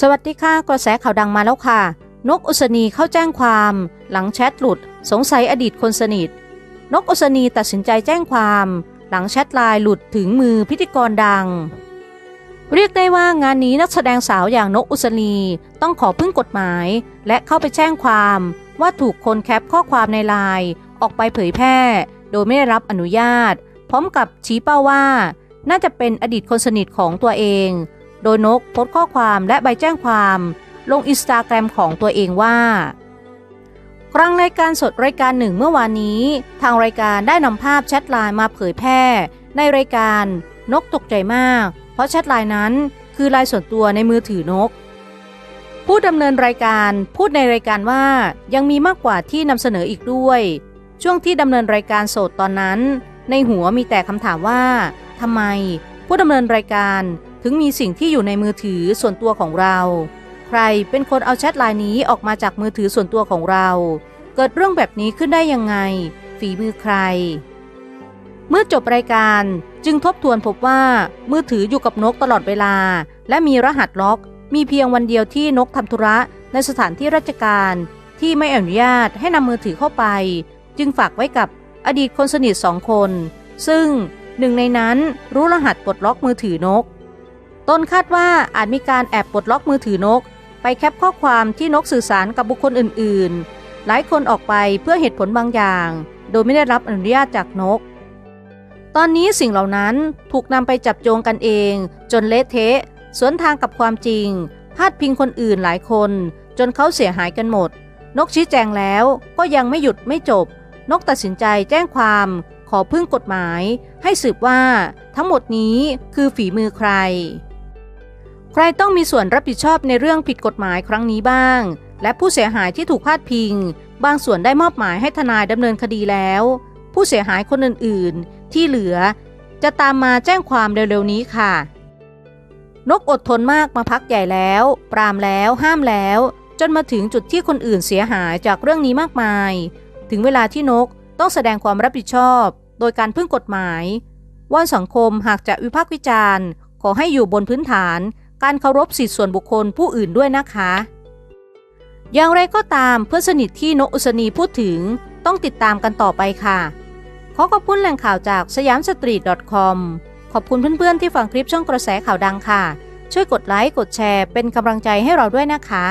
สวัสดีค่ะกระแสข่าวดังมาแล้วค่ะ นกอุศนีเข้าแจ้งความ หลังแชทหลุด สงสัยอดีตคนสนิท นกอุศนีตัดสินใจแจ้งความ หลังแชทไลน์หลุดถึงมือพิธีกรดัง เรียกได้ว่างานนี้นักแสดงสาวอย่างนกอุศนีต้องขอพึ่งกฎหมาย และเข้าไปแจ้งความ ว่าถูกคนแคปข้อความในไลน์ออกไปเผยแพร่ โดยไม่ได้รับอนุญาต พร้อมกับชี้เป้าว่า น่าจะเป็นอดีตคนสนิทของตัวเอง โดยนกโพสต์ข้อความและใบแจ้งความ ลงอินสตาแกรมของตัวเองว่ากลางรายการสดรายการหนึ่งเมื่อวานนี้ ทางรายการได้นำภาพแชทไลน์มาเผยแพร่ ในรายการนกตกใจมาก เพราะแชทไลน์นั้นคือไลน์ส่วนตัวในมือถือนก ผู้ดำเนินรายการพูดในรายการว่ายังมีมากกว่าที่นำเสนออีกด้วย ช่วงที่ดำเนินรายการสดตอนนั้น ในหัวมีแต่คำถามว่าทำไม ผู้ดำเนินรายการ ถึงมีสิ่งที่อยู่ในมือถือส่วนตัวของเรา ใครเป็นคนเอาแชทไลน์นี้ออกมาจากมือถือส่วนตัวของเรา เกิดเรื่องแบบนี้ขึ้นได้ยังไง ฝีมือใคร เมื่อจบรายการจึงทบทวนพบว่ามือถืออยู่กับนกตลอดเวลา และมีรหัสล็อก มีเพียงวันเดียวที่นกทำธุระในสถานที่ราชการที่ไม่อนุญาตให้นำมือถือเข้าไป จึงฝากไว้กับอดีตคนสนิทสองคน ซึ่งหนึ่งในนั้นรู้รหัสปลดล็อกมือถือนก ตนคาดว่าอาจมีการแอบปลดล็อกมือถือนก ไปแคปข้อความที่นกสื่อสารกับบุคคลอื่น ๆ หลายคนออกไปเพื่อเหตุผลบางอย่าง โดยไม่ได้รับอนุญาตจากนก ตอนนี้สิ่งเหล่านั้นถูกนำไปจับโยงกันเอง จนเละเทะ สวนทางกับความจริง พาดพิงคนอื่นหลายคน จนเขาเสียหายกันหมด นกชี้แจงแล้วก็ยังไม่หยุดไม่จบ นกตัดสินใจแจ้งความขอพึ่งกฎหมายให้สืบว่าทั้งหมดนี้คือฝีมือใคร ใครต้องมีส่วนรับผิดชอบในเรื่องผิดกฎหมายครั้งนี้บ้าง และผู้เสียหายที่ถูกพาดพิง บางส่วนได้มอบหมายให้ทนายดำเนินคดีแล้ว ผู้เสียหายคนอื่นๆ ที่เหลือ จะตามมาแจ้งความเร็วๆนี้ค่ะ นกอดทนมากมาพักใหญ่แล้ว ปรามแล้วห้ามแล้ว จนมาถึงจุดที่คนอื่นเสียหายจากเรื่องนี้มากมาย ถึงเวลาที่นกต้องแสดงความรับผิดชอบ โดยการพึ่งกฎหมายว่านสังคมหากจะวิพากษ์วิจารณ์ ขอให้อยู่บนพื้นฐาน การเคารพสิทธิส่วนบุคคลผู้อื่นด้วยนะคะ อย่างไรก็ตามเพื่อนสนิทที่นกอุศนีพูดถึงต้องติดตามกันต่อไปค่ะ ขอขอบคุณแหล่งข่าวจากสยามสตรีท .com ขอบคุณเพื่อนๆที่ฟังคลิปช่องกระแสข่าวดังค่ะ ช่วยกดไลค์กดแชร์เป็นกำลังใจให้เราด้วยนะคะ